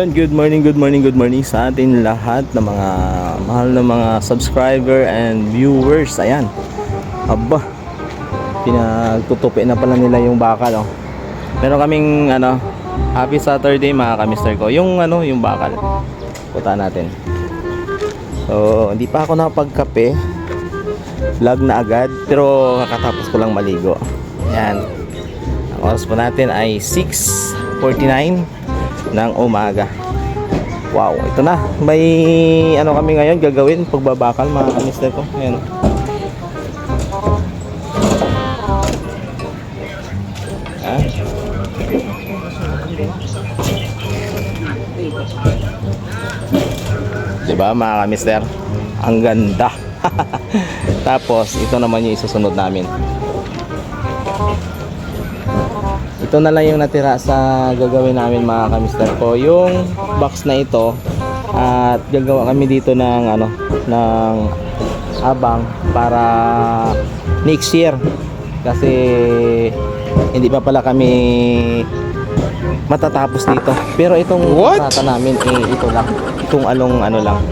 Ayun, good morning, good morning, good morning sa atin lahat ng mga mahal na mga subscriber and viewers. Ayan. Aba. Pinagtutupi na pala nila yung bakal, oh. Meron kaming ano, happy Saturday mga kamister ko. Yung ano, yung bakal. Puta natin. So, hindi pa ako nakapagkape. Vlog na agad, pero kakatapos ko lang maligo. Ayan. Ang oras po natin ay 6.49 ng umaga. Wow, ito na. May ano kami ngayon gagawin pagbabakal mga kamister ko. Ayan. Ah. Diba mga kamister? Ang ganda. Tapos, ito naman yung isusunod namin. Ito na lang yung natira sa gagawin namin mga kamister ko. Yung box na ito at gagawa kami dito ng ano ng abang para next year kasi hindi pa pala kami matatapos dito. Pero itong rata namin eh ito lang. Itong along ano lang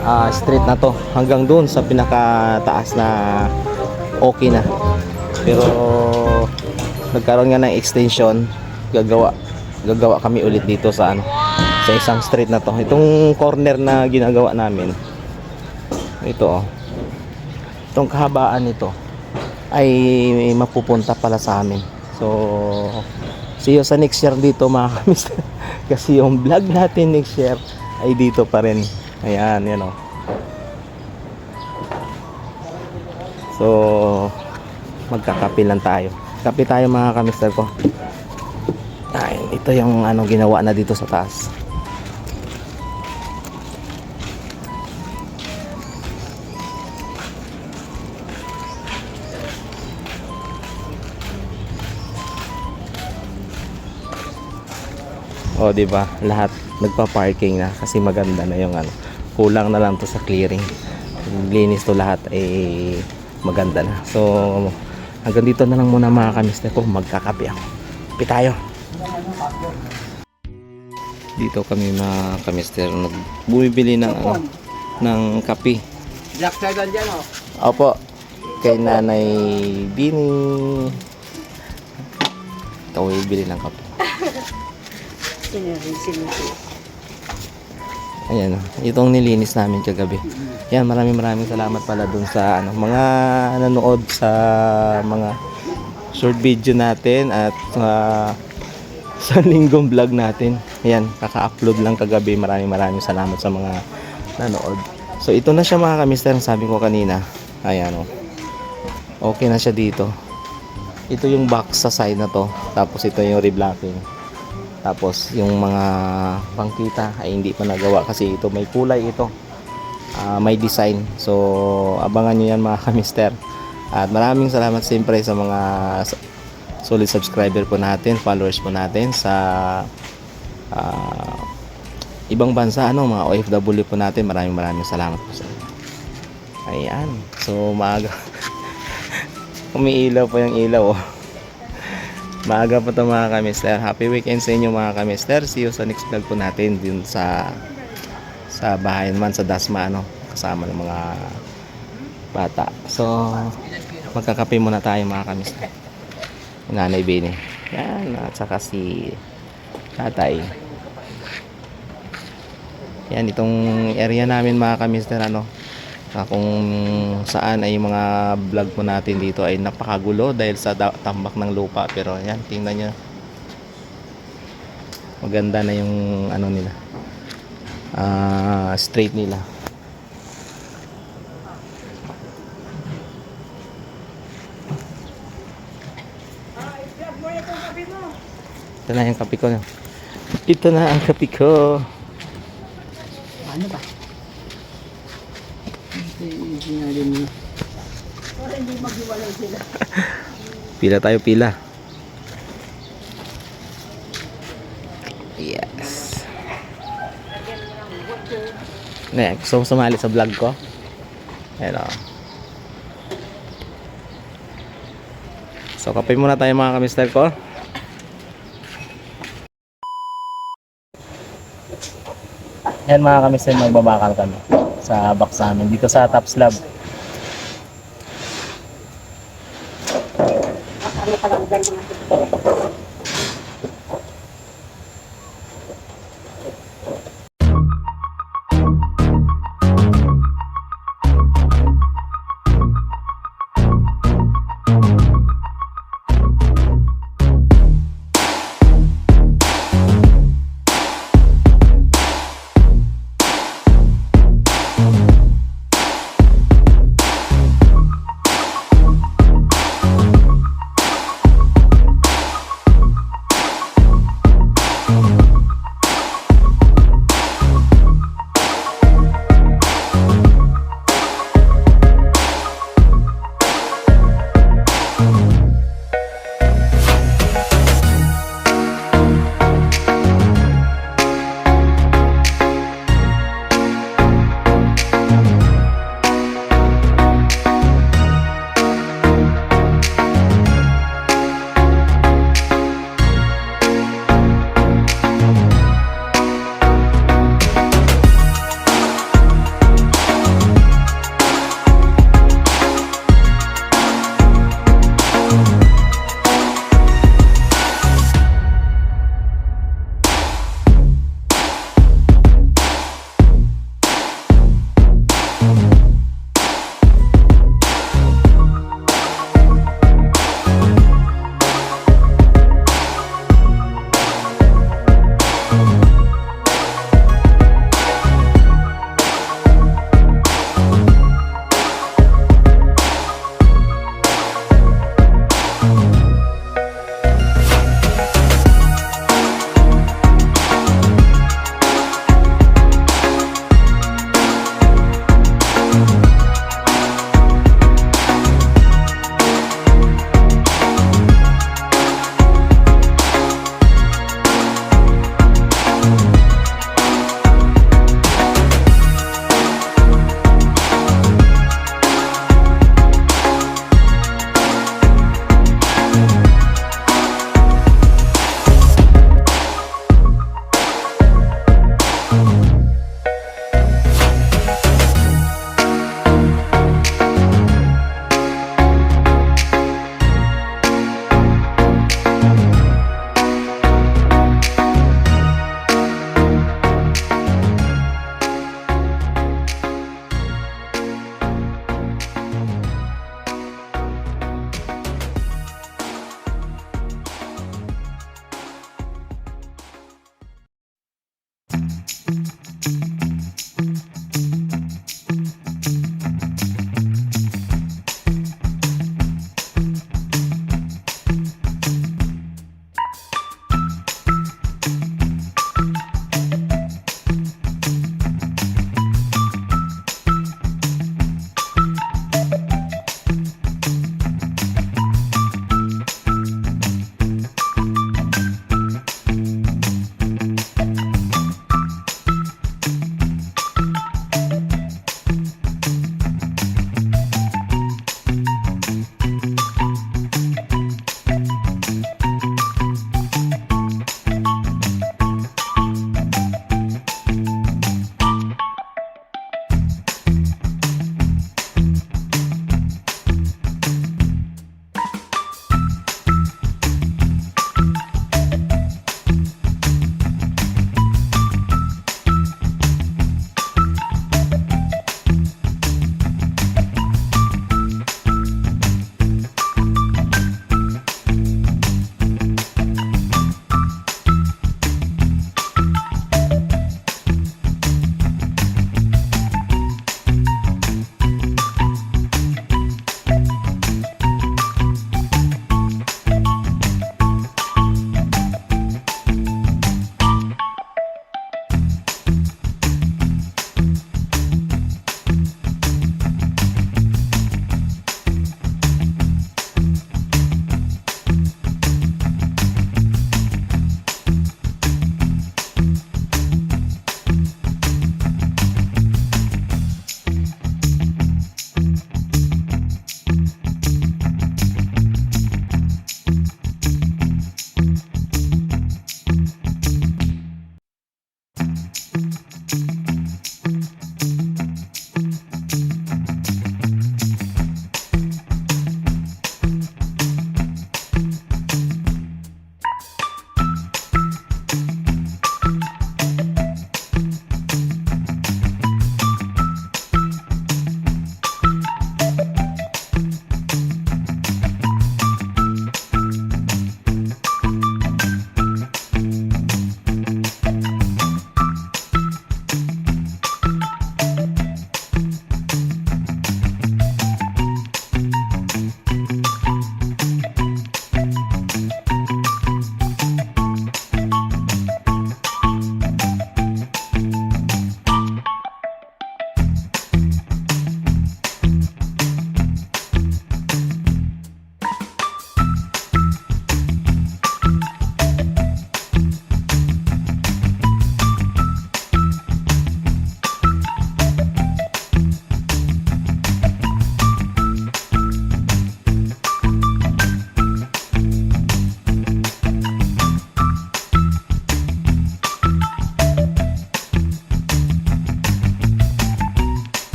ah, street na to hanggang doon sa pinakataas na okay na. Pero nagkaroon nga ng extension. Gagawa gagawa kami ulit dito sa ano sa isang street na to. Itong corner na ginagawa namin ito oh. Itong kahabaan nito ay mapupunta pala sa amin. So see you sa next year dito mga kamister. Kasi yung vlog natin next year ay dito pa rin. Ayan yan oh. So magkakape lang tayo kape tayo mga kamister ko ay ito yung ano ginawa na dito sa taas O, di ba? Lahat nagpa-parking na kasi maganda na yung ano. Kulang na lang to sa clearing. Linis to lahat eh maganda na. So, hanggang dito na lang muna mga kamister ko. Magkakape ako. Kape tayo. Dito kami mga kamister bumibili ng ano ng kape. Jack Sagan dyan oh. Opo. Kay Nanay Bini. Ikaw bibili ng kape. Sinabi, sinabi. Ayan, oh. itong nilinis namin kagabi. Yan, maraming maraming salamat pala dun sa ano, mga nanood sa mga short video natin at uh, sa linggong vlog natin. Ayan, kaka-upload lang kagabi. Maraming maraming salamat sa mga nanood. So ito na siya mga kamister, sabi ko kanina. Ayan oh. Okay na siya dito. Ito yung box sa side na to. Tapos ito yung reblocking. Tapos yung mga bangkita ay hindi pa nagawa kasi ito may kulay ito. Ah, may design. So abangan nyo yan mga kamister. At maraming salamat siyempre sa mga solid subscriber po natin, followers po natin sa ah, ibang bansa ano, mga OFW po natin. Maraming maraming salamat po sa inyo. Ayan. So maaga umiilaw pa yung ilaw oh. Maaga pa ito mga kamister. Happy weekend sa inyo mga kamister. See you sa next vlog po natin din sa sa bahay naman sa Dasma ano kasama ng mga bata. So magkakape muna tayo mga kamister. Nanay Bini. Yan at saka si Tatay. Yan itong area namin mga kamister ano na kung saan ay mga vlog po natin dito ay napakagulo dahil sa tambak ng lupa. Pero yan tingnan nyo. Maganda na yung ano nila. Ah straight nila. Ito na yung kape ko ito na ang kape ko. Ano ba? Sinabi mo. Para hindi maghiwalay sila. Pila tayo, pila. Yes. Ne, gusto mo sumali sa vlog ko? Hello. So, kape muna tayo mga kamister ko. Yan mga kamister, magbabakal kami sa box namin dito sa top slab. Ano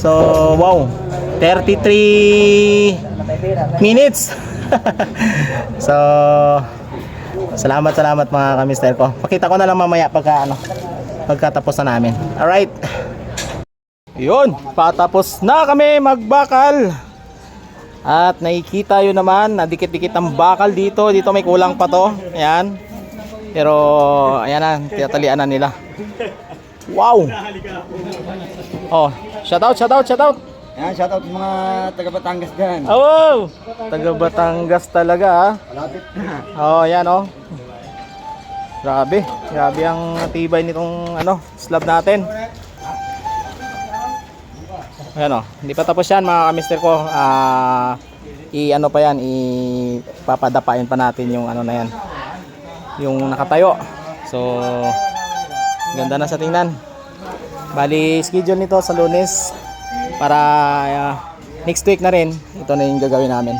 So, wow. 33 minutes. so, salamat salamat mga kamister ko. Pakita ko na lang mamaya pagka ano, pagkatapos na namin. Alright. Yun, patapos na kami magbakal. At nakikita yun naman, nadikit-dikit ang bakal dito. Dito may kulang pa to. Ayan. Pero, ayan na, tinatalian na nila. Wow! Oh, shout out, shout out, shout out. Yan, shoutout sa mga taga Batangas dyan. Oh, wow! Taga Batangas talaga ah. Malapit na. Oh, yan oh. Grabe, grabe ang tibay nitong ano, slab natin. Ayan oh, hindi pa tapos yan mga kamister ko. Ah, i ano pa yan, ipapadapain pa natin yung ano na yan. Yung nakatayo. So, ganda na sa tingnan. Bali, schedule nito sa lunes para ah, next week na rin. Ito na yung gagawin namin.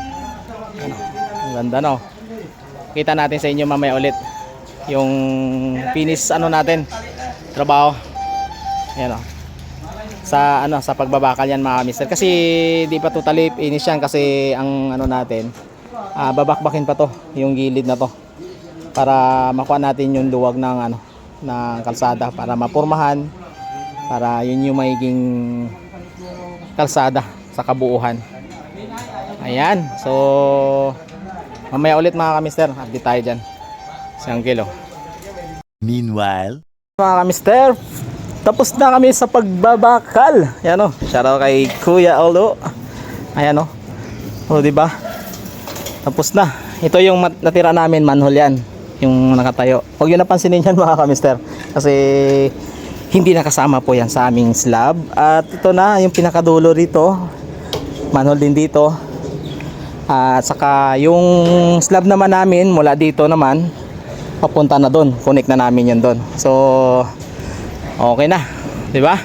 Ano, ang ganda no. Kita natin sa inyo mamaya ulit yung finish ano natin trabaho. Ayan. Sa ano sa pagbabakal yan mga mister kasi di pa totally finish yan kasi ang ano natin ah, babakbakin pa to yung gilid na to para makuha natin yung luwag ng ano ng kalsada para mapurmahan para yun yung magiging kalsada sa kabuuhan. Ayan. So mamaya ulit mga kamister, update tayo dyan. Isang kilo. Meanwhile, Mga kamister, tapos na kami sa pagbabakal. Ayan o, shoutout kay Kuya Aldo. Ayan o. O, di ba? Tapos na. Ito yung natira namin, manhole yan. Yung nakatayo. Huwag yun napansinin yan mga kamister. Kasi hindi nakasama po yan sa aming slab. At ito na, yung pinakadulo rito. Manhole din dito. At saka yung slab naman namin mula dito naman papunta na doon. Connect na namin yun doon. So okay na, 'di ba?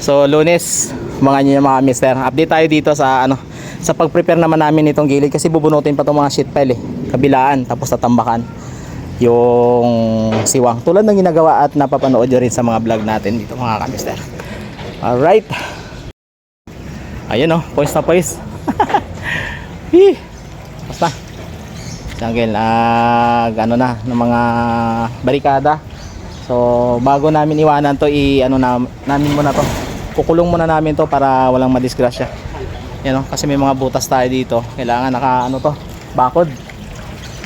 So lunes, mga niyo mga mister. Update tayo dito sa ano sa pag-prepare naman namin itong gilid kasi bubunutin pa itong mga sheet pile eh. Kabilaan tapos tatambakan yung siwang tulad ng ginagawa at napapanood nyo rin sa mga vlog natin dito mga kamister. Alright. Ayun oh poise na Hih. basta. Jungle nag ano na ng mga barikada. So bago namin iwanan to i ano na, namin muna to. Kukulong muna namin to para walang madisgrasya. Yan o kasi may mga butas tayo dito. Kailangan naka ano to bakod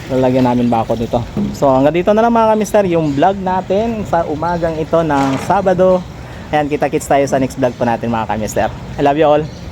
lalagyan namin bakod dito so hanggang dito na lang mga kamister yung vlog natin sa umagang ito ng Sabado. Ayan kita kits tayo sa next vlog po natin mga kamister. I love you all